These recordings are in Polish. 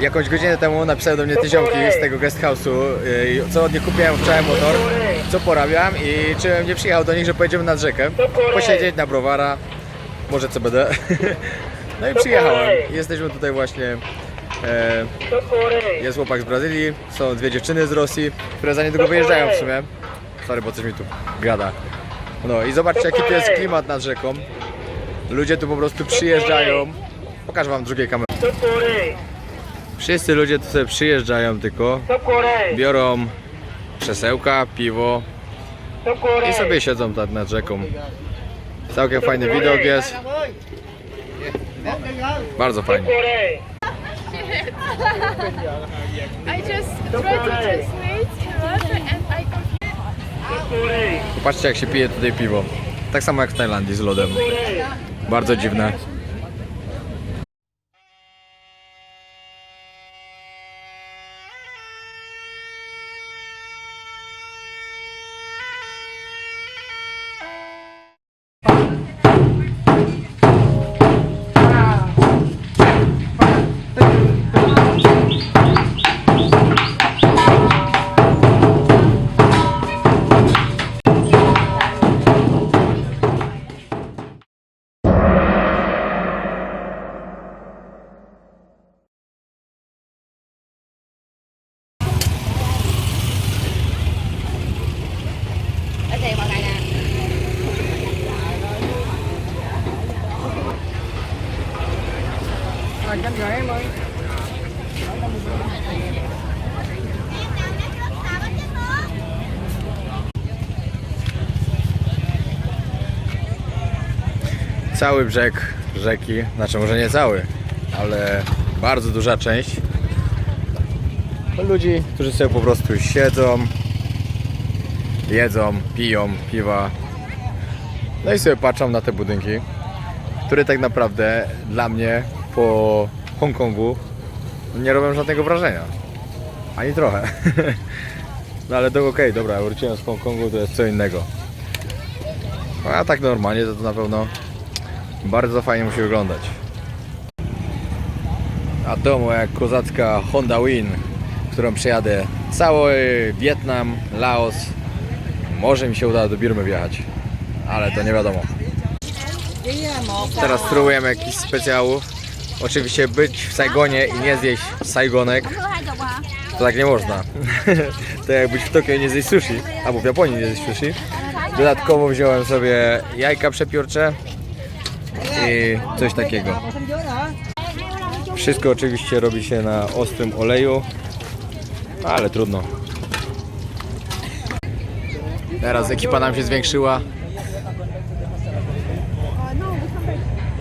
Jakąś godzinę temu napisały do mnie te ziomki z tego guest house'u, yy, co od nich kupiłem wczoraj motor, co porabiam i czy bym nie przyjechał do nich, że pojedziemy nad rzekę, posiedzieć na browara, może CBD. No i przyjechałem. Jesteśmy tutaj właśnie. E, jest chłopak z Brazylii, są dwie dziewczyny z Rosji, które za niedługo wyjeżdżają w sumie. Sorry, bo coś mi tu gada. No i zobaczcie jaki tu jest klimat nad rzeką. Ludzie tu po prostu przyjeżdżają. Pokażę wam drugie kamery. Wszyscy ludzie tu sobie przyjeżdżają tylko, biorą krzesełka, piwo i sobie siedzą tak nad rzeką. Całkiem fajny widok jest. Bardzo fajnie. Popatrzcie jak się pije tutaj piwo. Tak samo jak w Tajlandii z lodem. Bardzo dziwne. Cały brzeg rzeki, znaczy może nie cały, ale bardzo duża część ludzi, którzy sobie po prostu siedzą, jedzą, piją piwa, no i sobie patrzą na te budynki, które tak naprawdę dla mnie po Hongkongu nie robią żadnego wrażenia. Ani trochę. No ale to okej, dobra, wróciłem z Hongkongu, to jest co innego. No, A tak normalnie to, to na pewno bardzo fajnie musi wyglądać. A to moja kozacka Honda Win, którą przejadę cały Wietnam, Laos. Może mi się uda do Birmy wjechać, ale to nie wiadomo. Teraz spróbujemy jakichś specjałów. Oczywiście być w Saigonie i nie zjeść Saigonek, to tak nie można. to jak być w Tokio i nie zjeść sushi, albo w Japonii nie zjeść sushi. Dodatkowo wziąłem sobie jajka przepiórcze coś takiego. Wszystko oczywiście robi się na ostrym oleju, ale trudno. Teraz ekipa nam się zwiększyła.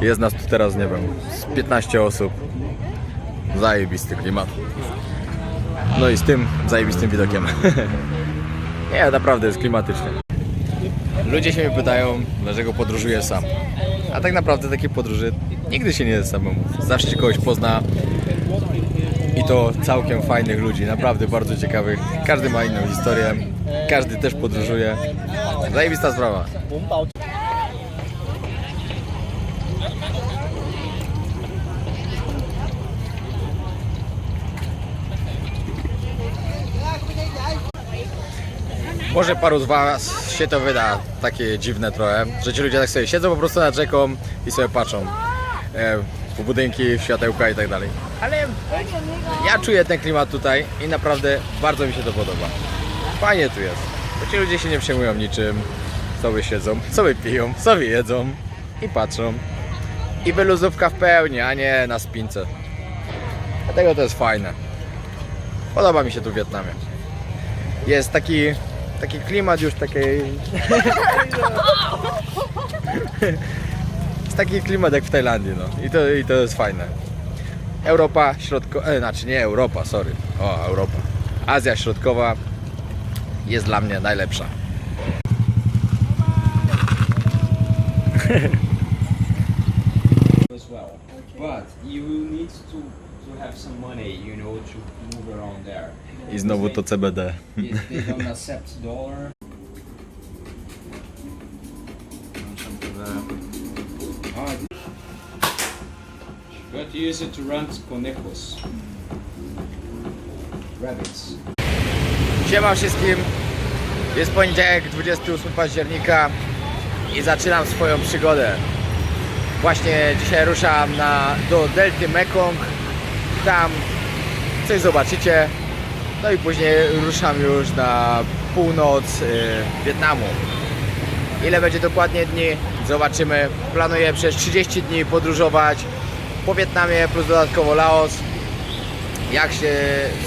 Jest nas tu teraz, nie wiem, z 15 osób. Zajebisty klimat. No i z tym zajebistym widokiem. Nie, naprawdę jest klimatycznie. Ludzie się mnie pytają, dlaczego podróżuję sam. A tak naprawdę takie podróży nigdy się nie jest samemu. Zawsze się kogoś pozna i to całkiem fajnych ludzi, naprawdę bardzo ciekawych. Każdy ma inną historię, każdy też podróżuje. Zajebista sprawa. Może paru z Was się to wyda takie dziwne trochę, że ci ludzie tak sobie siedzą po prostu nad rzeką i sobie patrzą e, w budynki, w światełka i tak dalej. Ale ja czuję ten klimat tutaj i naprawdę bardzo mi się to podoba. Fajnie tu jest, bo ci ludzie się nie przejmują niczym, sobie siedzą, sobie piją, sobie jedzą i patrzą. I wyluzówka w pełni, a nie na spince. Dlatego to jest fajne. Podoba mi się tu w Wietnamie. Jest taki, taki klimat już takiej... jest taki klimat jak w Tajlandii, no. I to, i to jest fajne. Europa środkowa, e, znaczy nie Europa, sorry. O, Europa. Azja Środkowa jest dla mnie najlepsza. as well. But you will need to to have some money, you know, to move around there. I znowu to CBD. But use it to rent conejos. rabbits. Siema wszystkim. Jest poniedziałek, 28 października i zaczynam swoją przygodę. Właśnie dzisiaj ruszam na, do Delty Mekong. Tam coś zobaczycie. No i później ruszam już na północ y, Wietnamu. Ile będzie dokładnie dni? Zobaczymy. Planuję przez 30 dni podróżować po Wietnamie plus dodatkowo Laos. Jak się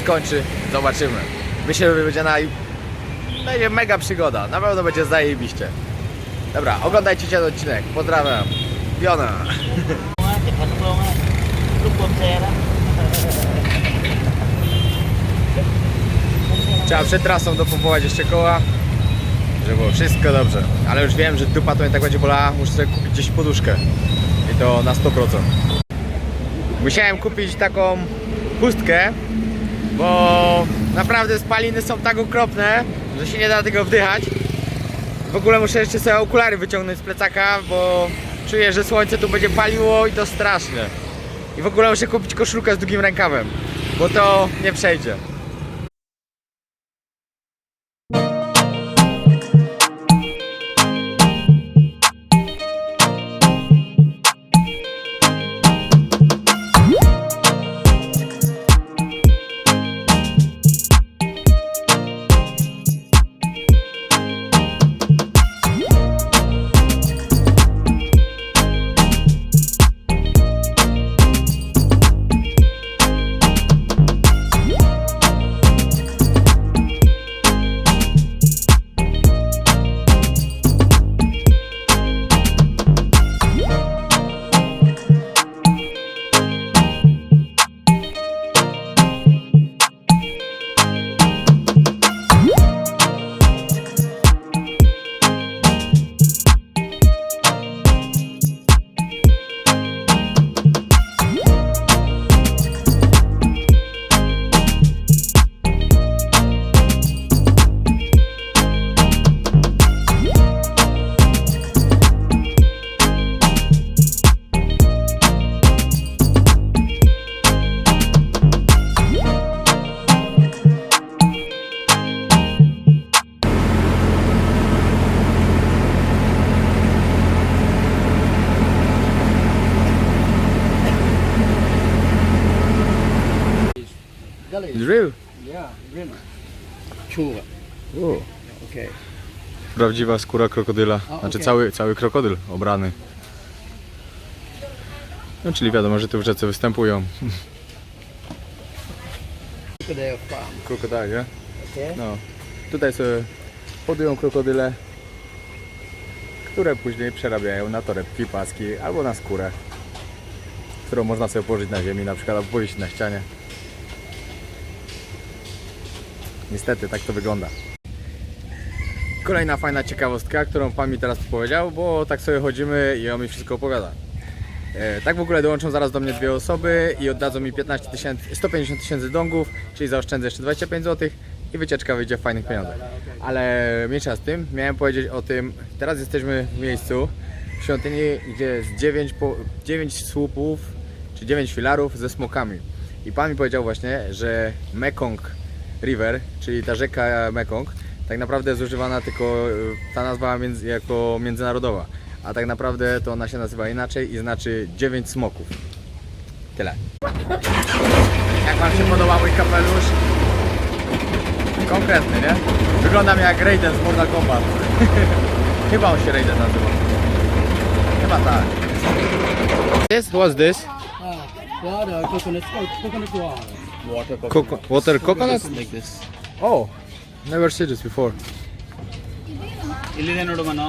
skończy, zobaczymy. Myślę, że będzie, na... będzie mega przygoda. Na pewno będzie zajebiście. Dobra, oglądajcie ten odcinek. Pozdrawiam. Piona. Trzeba przed trasą dopompować jeszcze koła, żeby było wszystko dobrze. Ale już wiem, że dupa to mnie tak będzie bolała, muszę sobie kupić gdzieś poduszkę. I to na 100%. Musiałem kupić taką pustkę, bo naprawdę spaliny są tak okropne, że się nie da tego wdychać. W ogóle muszę jeszcze sobie okulary wyciągnąć z plecaka, bo czuję, że słońce tu będzie paliło i to strasznie. I w ogóle muszę kupić koszulkę z długim rękawem, bo to nie przejdzie. Prawdziwa skóra krokodyla, A, znaczy okej. cały, cały krokodyl obrany. No czyli wiadomo, że tu w rzece występują Crocodile farm. Okay. No, tutaj sobie hodują krokodyle, które później przerabiają na torebki, paski albo na skórę, którą można sobie położyć na ziemi, na przykład albo powiesić na ścianie. Niestety, tak to wygląda. Kolejna fajna ciekawostka, którą Pan mi teraz powiedział, bo tak sobie chodzimy i on mi wszystko opowiada. E, tak w ogóle dołączą zaraz do mnie dwie osoby i oddadzą mi 15 tysięcy, 150 tysięcy dongów, czyli zaoszczędzę jeszcze 25 zł i wycieczka wyjdzie w fajnych pieniądzach. Ale mniejsza z tym, miałem powiedzieć o tym, teraz jesteśmy w miejscu, w świątyni, gdzie jest 9, po, 9 słupów, czy 9 filarów ze smokami. I Pan mi powiedział właśnie, że Mekong River, czyli ta rzeka Mekong, tak naprawdę jest używana tylko y, ta nazwa między, jako międzynarodowa. A tak naprawdę to ona się nazywa inaczej i znaczy 9 smoków. Tyle. Jak Wam się podoba mój kapelusz? Konkretny, nie? Wyglądam jak Raiden z Mortal Kombat. Chyba on się Raiden nazywa. Chyba tak. This? What's this? Water, coconut, coconut water. Water Coco water coconut? Like this. Oh, never seen this before. ಇಲ್ಲಿದೆ ನೋಡು Manu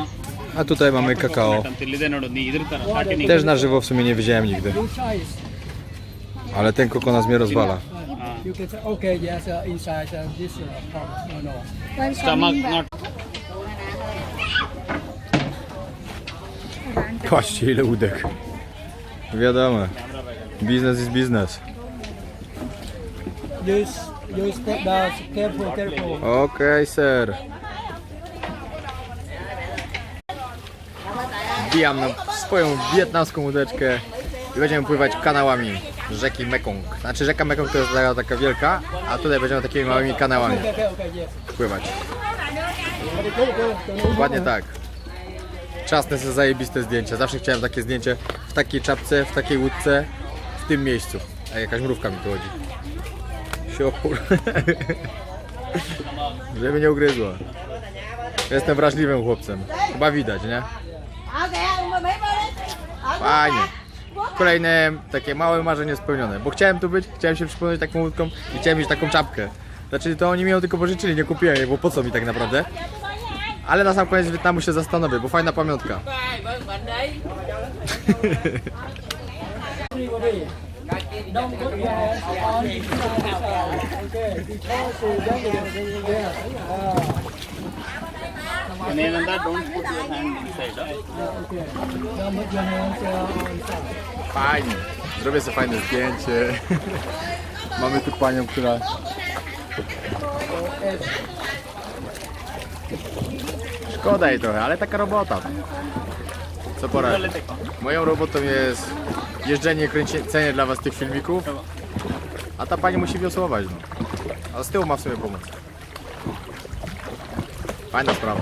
A tutaj mamy kakao. ಅಂತ ಇಲ್ಲಿದೆ ನೋಡು ನೀ ಇದ್ರ ತರ starting Też na żywo w sumie nie widziałem nigdy. Your size. Ale ten kokonat mnie rozwala. Uh, you can say, okay, yes, uh, inside uh, this uh, part. No, no. Stomach not Patrzcie ile łódek. Wiadomo. Biznes is biznes. Use, use step down, careful, careful. Okej, ser. Wbijam na swoją wietnamską łódeczkę i będziemy pływać kanałami. rzeki Mekong. Znaczy rzeka Mekong to jest taka, wielka, a tutaj będziemy takimi małymi kanałami Okay, okay, okay, pływać. Okay. Dokładnie tak. Czasne są zajebiste zdjęcia. Zawsze chciałem takie zdjęcie w takiej czapce, w takiej łódce, w tym miejscu. A jakaś mrówka mi tu chodzi. Siopur. Żeby nie ugryzła. Jestem wrażliwym chłopcem. Chyba widać, nie? Fajnie. Kolejne takie małe marzenie spełnione. Bo chciałem tu być, chciałem się przypomnieć taką łódką i chciałem mieć taką czapkę. Znaczy to oni mi ją tylko pożyczyli, nie kupiłem jej, bo po co mi tak naprawdę? Ale na sam koniec Wietnamu się zastanowię, bo fajna pamiątka. Your hands on. And that, don't put your hand inside. Okay. Don't put your hands uh, on side. Fajnie. Zrobię sobie fajne zdjęcie. Mamy tu panią, która... Szkoda jej trochę, ale taka robota. Co pora. Moją robotą jest jeżdżenie, kręcenie dla was tych filmików. A ta pani musi wiosłować, no. A z tyłu ma w sobie pomóc. Fajna sprawa.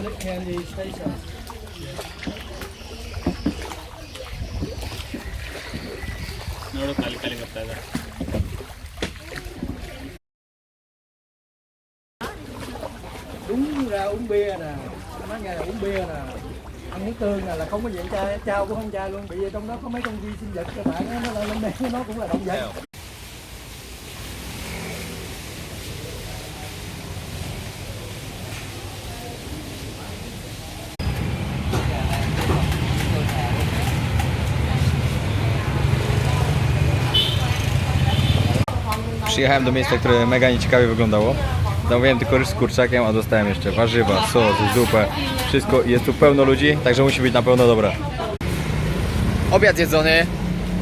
chocolate candy station. ನೋಡು ಖಾಲಿ ಖಾಲಿ ಬರ್ತಾ ಇದೆ Đúng ra uống bia nè, mấy ngày là uống bia nè. Ăn nước tương nè là không có diện chai, trao cũng không chai luôn. Bởi vì trong đó có mấy con vi sinh vật các bạn á, nó là lên đây nó cũng là động vật. Przyjechałem do miejsca, które mega nieciekawie wyglądało. Zamówiłem tylko ryż z kurczakiem, a dostałem jeszcze warzywa, sos, zupę. Wszystko jest tu pełno ludzi, także musi być na pewno dobre. Obiad jedzony,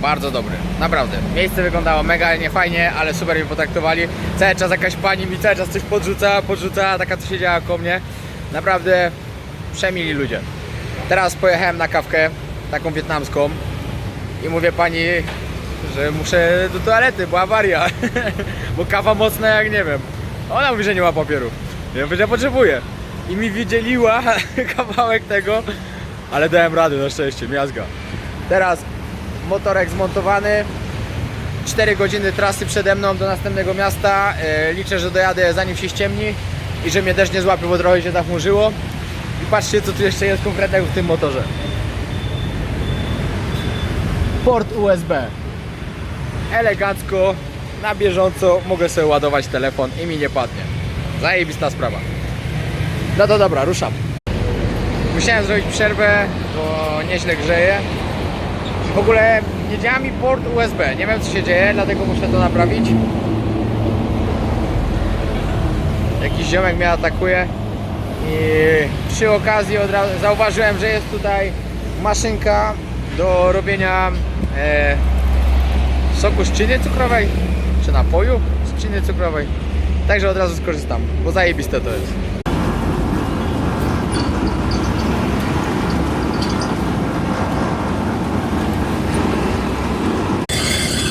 bardzo dobry, naprawdę. Miejsce wyglądało mega nie fajnie, ale super mnie potraktowali. Cały czas jakaś pani mi cały czas coś podrzuca, podrzuca, taka co siedziała koło mnie. Naprawdę przemili ludzie. Teraz pojechałem na kawkę, taką wietnamską i mówię pani, że muszę do toalety, bo awaria. bo kawa mocna jak nie wiem. Ona mówi, że nie ma papieru. Ja mówię, że potrzebuję. I mi wydzieliła kawałek tego, ale dałem radę na szczęście, miazga. Teraz motorek zmontowany. 4 godziny trasy przede mną do następnego miasta. E, Liczę, że dojadę zanim się ściemni i że mnie też nie złapie, bo trochę się zachmurzyło. I patrzcie, co tu jeszcze jest konkretnego w tym motorze. Port USB elegancko, na bieżąco mogę sobie ładować telefon i mi nie padnie. Zajebista sprawa. No to dobra, ruszam. Musiałem zrobić przerwę, bo nieźle grzeje. W ogóle nie działa mi port USB. Nie wiem co się dzieje, dlatego muszę to naprawić. Jakiś ziomek mnie atakuje. I przy okazji od razu zauważyłem, że jest tutaj maszynka do robienia e, soku z trzciny cukrowej, czy napoju z trzciny cukrowej. Także od razu skorzystam, bo zajebiste to jest.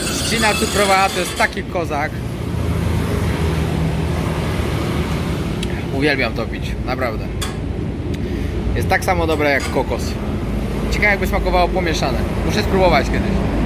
Trzcina cukrowa to jest taki kozak. Uwielbiam to pić, naprawdę. Jest tak samo dobre jak kokos. Ciekawe jakby smakowało pomieszane. Muszę spróbować kiedyś.